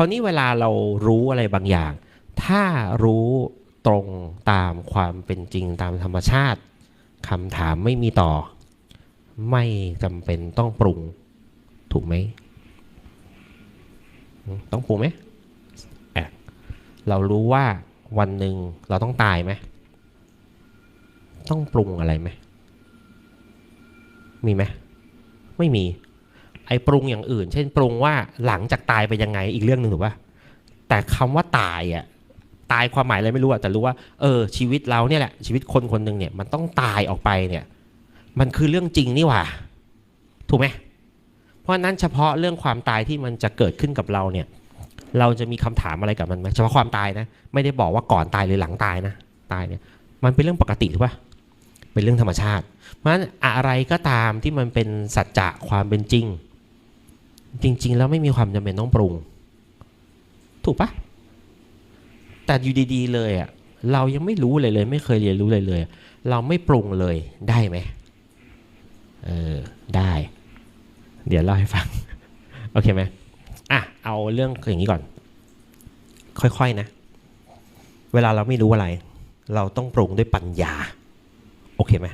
คราวนี้เวลาเรารู้อะไรบางอย่าง ถ้ารู้ตรงตามความเป็นจริงตามธรรมชาติคำถามไม่มีต่อ ไม่จำเป็นต้องปรุงถูกไหม ต้องปรุงไหมอะเรารู้ว่าวันหนึ่งเราต้องตายไหม ต้องปรุงอะไรไหม มีไหม ไม่มี ไอ้ปรุงอย่างอื่น เช่นปรุงว่าหลังจากตายไปยังไงอีกเรื่องหนึ่งถูกปะแต่คำว่าตายอะตายความหมายอะไรไม่รู้อะแต่รู้ว่าเออชีวิตเราเนี่ยแหละชีวิตคนคนหนึ่งเนี่ยมันต้องตายออกไปเนี่ย มันคือเรื่องจริงนี่หว่า ถูกไหมเพราะนั้นเฉพาะเรื่องความตายที่มันจะเกิดขึ้นกับเราเนี่ย เราจะมีคำถามอะไรกับมันไหมเฉพาะความตายนะไม่ได้บอกว่าก่อนตายหรือหลังตายนะตายเนี่ย มันเป็นเรื่องปกติหรือเปล่าเป็นเรื่องธรรมชาติ เพราะฉะนั้นอะไรก็ตามที่มันเป็นสัจจะความเป็นจริง จริง ๆ แล้วไม่มีความจำเป็นต้องปรุง ถูกปะแต่อยู่ดีๆ เลยอะเรายังไม่รู้เลยเลย ไม่เคยเรียนรู้เลยเลย เราไม่ปรุงเลยได้ไหมเออได้ เดี๋ยวเล่าให้ฟัง โอเคไหมอะเอาเรื่องอย่างนี้ก่อน ค่อยๆนะ เวลาเราไม่รู้อะไร เราต้องปรุงด้วยปัญญา โอเคไหม